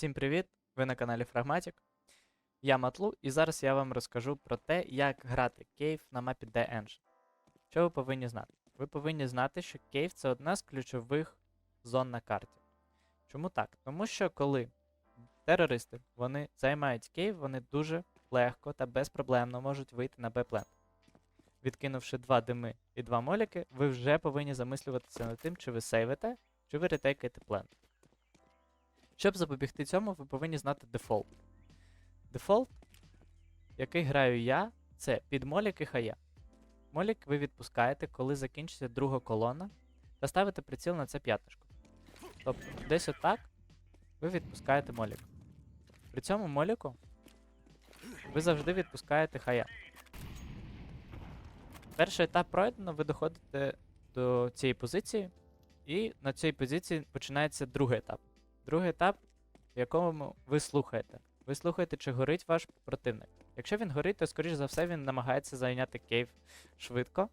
Всім привіт! Ви на каналі Фрагматік. Я Матлу, і зараз я вам розкажу про те, як грати кейв на мапі The Engine. Що ви повинні знати? Ви повинні знати, що кейв це одна з ключових зон на карті. Чому так? Тому що коли терористи вони займають кейв, вони дуже легко та безпроблемно можуть вийти на Б-плент. Відкинувши два дими і два моліки, ви вже повинні замислюватися над тим, чи ви сейвите, чи ви ретейкаєте плент. Щоб запобігти цьому, ви повинні знати дефолт. Дефолт, який граю я, це під молік і хая. Молік ви відпускаєте, коли закінчиться друга колона, та ставите приціл на це п'ятишко. Тобто, десь отак ви відпускаєте молік. При цьому моліку ви завжди відпускаєте хая. Перший етап пройдено, ви доходите до цієї позиції, і на цій позиції починається другий етап. Другий етап, в якому ви слухаєте. Ви слухаєте, чи горить ваш противник. Якщо він горить, то, скоріш за все, він намагається зайняти кейв швидко.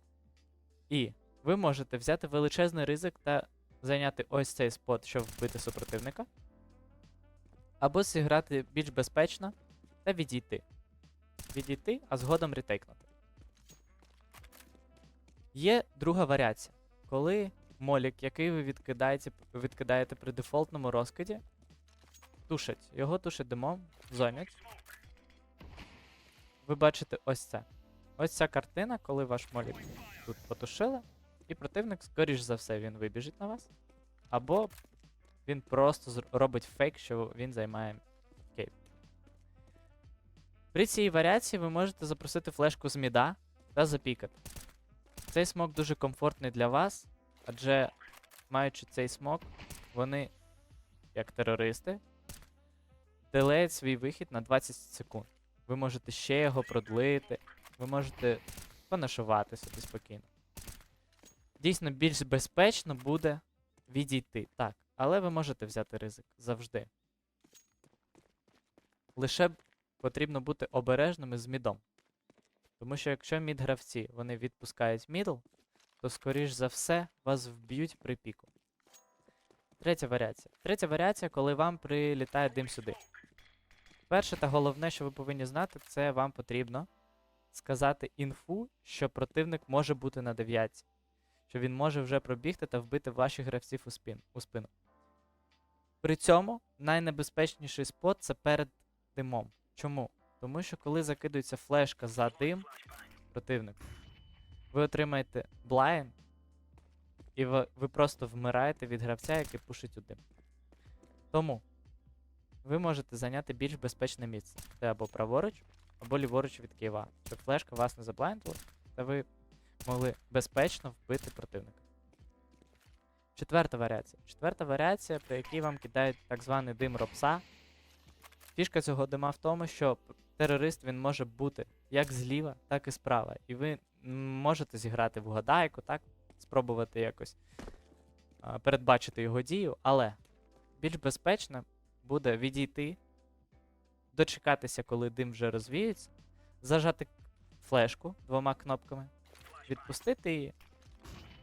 І ви можете взяти величезний ризик та зайняти ось цей спот, щоб вбити супротивника. Або зіграти більш безпечно та відійти. Відійти, а згодом ретейкнути. Є друга варіація, коли молік, який ви відкидаєте, відкидаєте при дефолтному розкиді, тушать. Його тушать димом, зонять. Ви бачите ось це. Ось ця картина, коли ваш молік тут потушили, і противник, скоріш за все, він вибіжить на вас. Або він просто робить фейк, що він займає кейп. При цій варіації ви можете запросити флешку з міда та запікати. Цей смок дуже комфортний для вас, адже маючи цей смок, вони, як терористи, делеють свій вихід на 20 секунд. Ви можете ще його продлити, ви можете понашувати собі спокійно. Дійсно, більш безпечно буде відійти, так, але ви можете взяти ризик завжди. Лише потрібно бути обережними з мідом. Тому що якщо мід-гравці вони відпускають мідл, то скоріш за все вас вб'ють при піку. Третя варіація. Третя варіація, коли вам прилітає дим сюди. Перше та головне, що ви повинні знати, це вам потрібно сказати інфу, що противник може бути на дев'ятці, що він може вже пробігти та вбити ваших гравців у, спін, у спину. При цьому найнебезпечніший спот це перед димом. Чому? Тому що коли закидується флешка за дим противнику, ви отримаєте блайн, і ви, ви просто вмираєте від гравця, який пушить у дим. Тому ви можете зайняти більш безпечне місце. Це або праворуч, або ліворуч від Києва, щоб флешка вас не заблайндила, та ви могли безпечно вбити противника. Четверта варіація. Четверта варіація, при якій вам кидають так званий дим ропса. Фішка цього дима в тому, що терорист він може бути як зліва, так і справа. І ви можете зіграти в гадайку, так? Спробувати якось передбачити його дію, але більш безпечно буде відійти, дочекатися, коли дим вже розвіється, зажати флешку двома кнопками, відпустити її,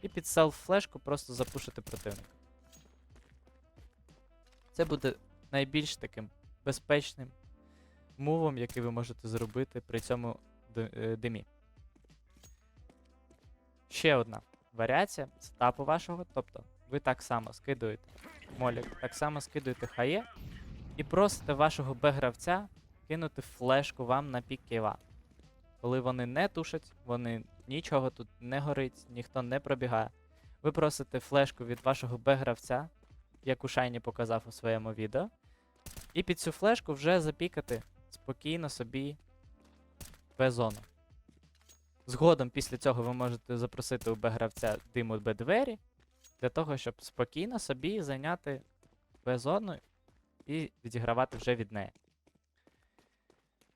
і під селф-флешку просто запушити противника. Це буде найбільш таким безпечним мувом, який ви можете зробити при цьому е, димі. Ще одна варіація сетапу вашого, тобто ви так само скидуєте молік, так само скидуєте хає і просите вашого Б-гравця кинути флешку вам на пік кейва. Коли вони не тушать, вони нічого тут не горить, ніхто не пробігає. Ви просите флешку від вашого Б-гравця, як у Шайні показав у своєму відео, і під цю флешку вже запікати спокійно собі Б-зону. Згодом після цього ви можете запросити у Б-гравця диму Б-двері, для того, щоб спокійно собі зайняти Б-зону і відігравати вже від неї.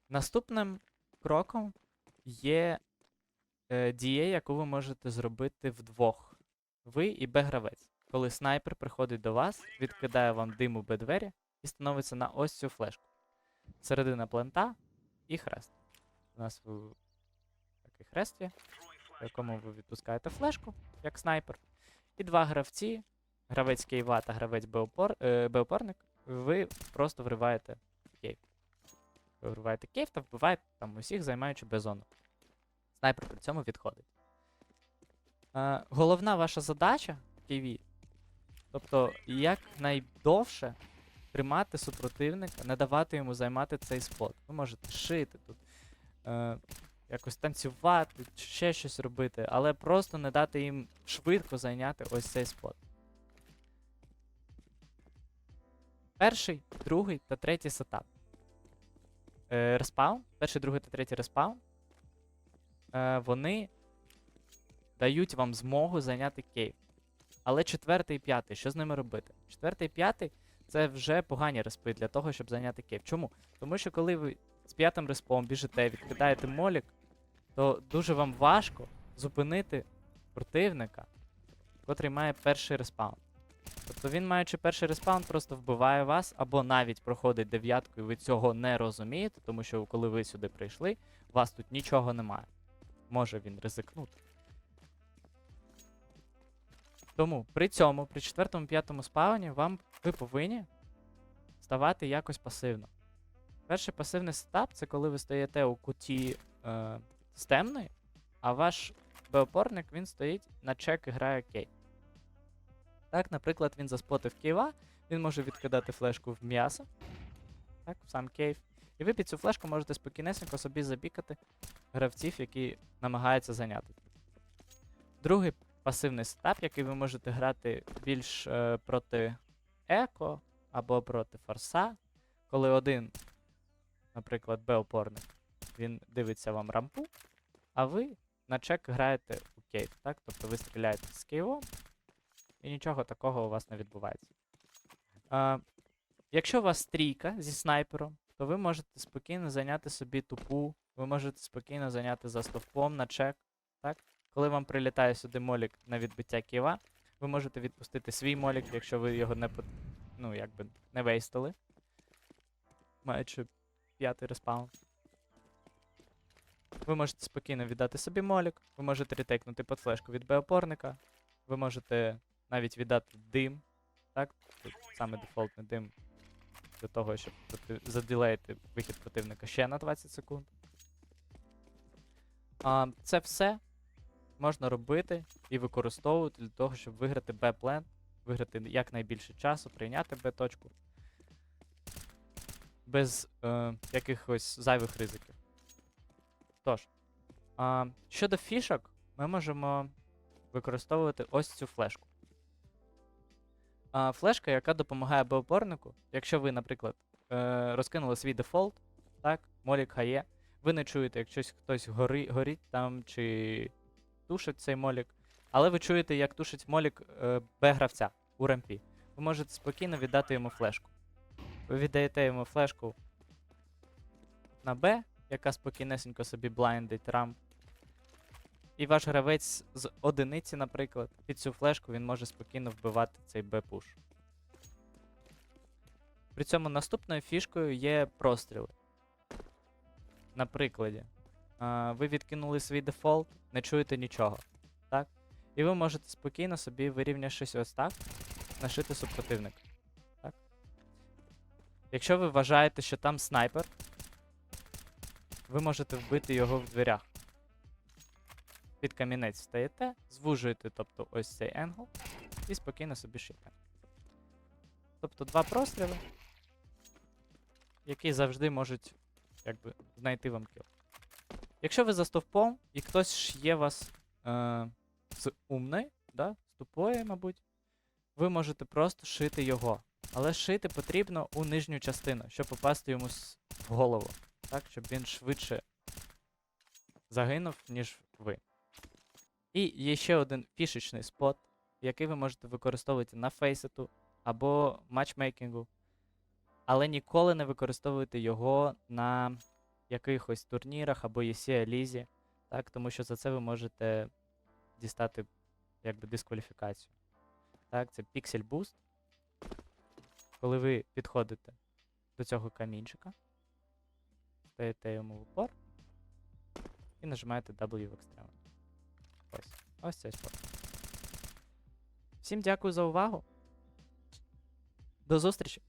Наступним кроком є е, дія, яку ви можете зробити вдвох. Ви і Б-гравець. Коли снайпер приходить до вас, відкидає вам диму Б-двері і становиться на ось цю флешку. Середина плента і хрест. У нас в... такий хрест є, в якому ви відпускаєте флешку, як снайпер. І два гравці, гравець Кейва та гравець Беопор... е, Беопорник, ви просто вриваєте кейв. Ви вриваєте кейв та вбиваєте там усіх, займаючи безону. Снайпер при цьому відходить. Е, головна ваша задача в кейві, тобто якнайдовше тримати супротивника, не давати йому займати цей спот. Ви можете шити тут, е, якось танцювати, ще щось робити, але просто не дати їм швидко зайняти ось цей спот. Перший, другий та третій сетап. Е, респаун, перший, другий та третій респаун. Е, вони дають вам змогу зайняти кейв. Але четвертий і п'ятий, що з ними робити? Четвертий і п'ятий це вже погані респи для того, щоб зайняти кейв. Чому? Тому що коли ви з п'ятим респом біжите, відкидаєте молік, то дуже вам важко зупинити противника, котрий має перший респаун. Тобто він, маючи перший респаун, просто вбиває вас, або навіть проходить дев'ятку, і ви цього не розумієте, тому що коли ви сюди прийшли, у вас тут нічого немає. Може він ризикнути. Тому при цьому, при четвертому п'ятому спауні, вам ви повинні ставати якось пасивно. Перший пасивний сетап це коли ви стоїте у куті е, з темної, а ваш Б-опорник він стоїть на чек і грає кей. Так, наприклад, він заспотив кейва, він може відкидати флешку в м'ясо, так, в сам кейв. І ви під цю флешку можете спокійнесенько собі забікати гравців, які намагаються зайняти. Другий пасивний сетап, який ви можете грати більш е, проти еко або проти форса, коли один, наприклад, Б-опорник, він дивиться вам рампу, а ви на чек граєте у кейв, так? Тобто ви стріляєте з кейвом, і нічого такого у вас не відбувається. А, якщо у вас стрійка зі снайпером, то ви можете спокійно зайняти собі тупу, ви можете спокійно зайняти за стовпом на чек. Так? Коли вам прилітає сюди молік на відбиття ківа, ви можете відпустити свій молік, якщо ви його не ну, якби не вейстили. Маючи п'ятий респаун. Ви можете спокійно віддати собі молік, ви можете ретейкнути під флешку від Б-опорника, ви можете навіть віддати дим. Так? Тут саме дефолтний дим для того, щоб заділеїти вихід противника ще на 20 секунд. А, це все можна робити і використовувати для того, щоб виграти Б-плен, виграти якнайбільше часу, прийняти Б-точку. Без е, якихось зайвих ризиків. Тож, а, щодо фішок, ми можемо використовувати ось цю флешку. А, флешка, яка допомагає Б-опорнику, якщо ви, наприклад, е, розкинули свій дефолт, так, молік хає, ви не чуєте, як щось хтось гори, горить там чи тушить цей молік, але ви чуєте, як тушить молік е, Б-гравця у рампі. Ви можете спокійно віддати йому флешку. Ви віддаєте йому флешку на Б, яка спокійнесенько собі блайндить рамп. І ваш гравець з одиниці, наприклад, під цю флешку він може спокійно вбивати цей Б-пуш. При цьому наступною фішкою є простріли. На прикладі. Ви відкинули свій дефолт, не чуєте нічого. Так? І ви можете спокійно собі, вирівнявшись ось так, нашити супротивника. Так? Якщо ви вважаєте, що там снайпер, ви можете вбити його в дверях. Під камінець встаєте, звужуєте, тобто ось цей енгл, і спокійно собі шите. Тобто два простріли, які завжди можуть якби, знайти вам кіл. Якщо ви за стовпом і хтось ш'є вас е, з умної, да, з тупої, мабуть, ви можете просто шити його. Але шити потрібно у нижню частину, щоб попасти йому в голову. Так, щоб він швидше загинув, ніж ви. І є ще один фішечний спот, який ви можете використовувати на фейсету або матчмейкінгу, але ніколи не використовуйте його на якихось турнірах або ECA лізі, так, тому що за це ви можете дістати якби дискваліфікацію. Так, це Pixel Boost. Коли ви підходите до цього камінчика, стаєте йому в упор і нажимаєте W в Extreme. Ось. Ось цей спорт. Всім дякую за увагу. До зустрічі!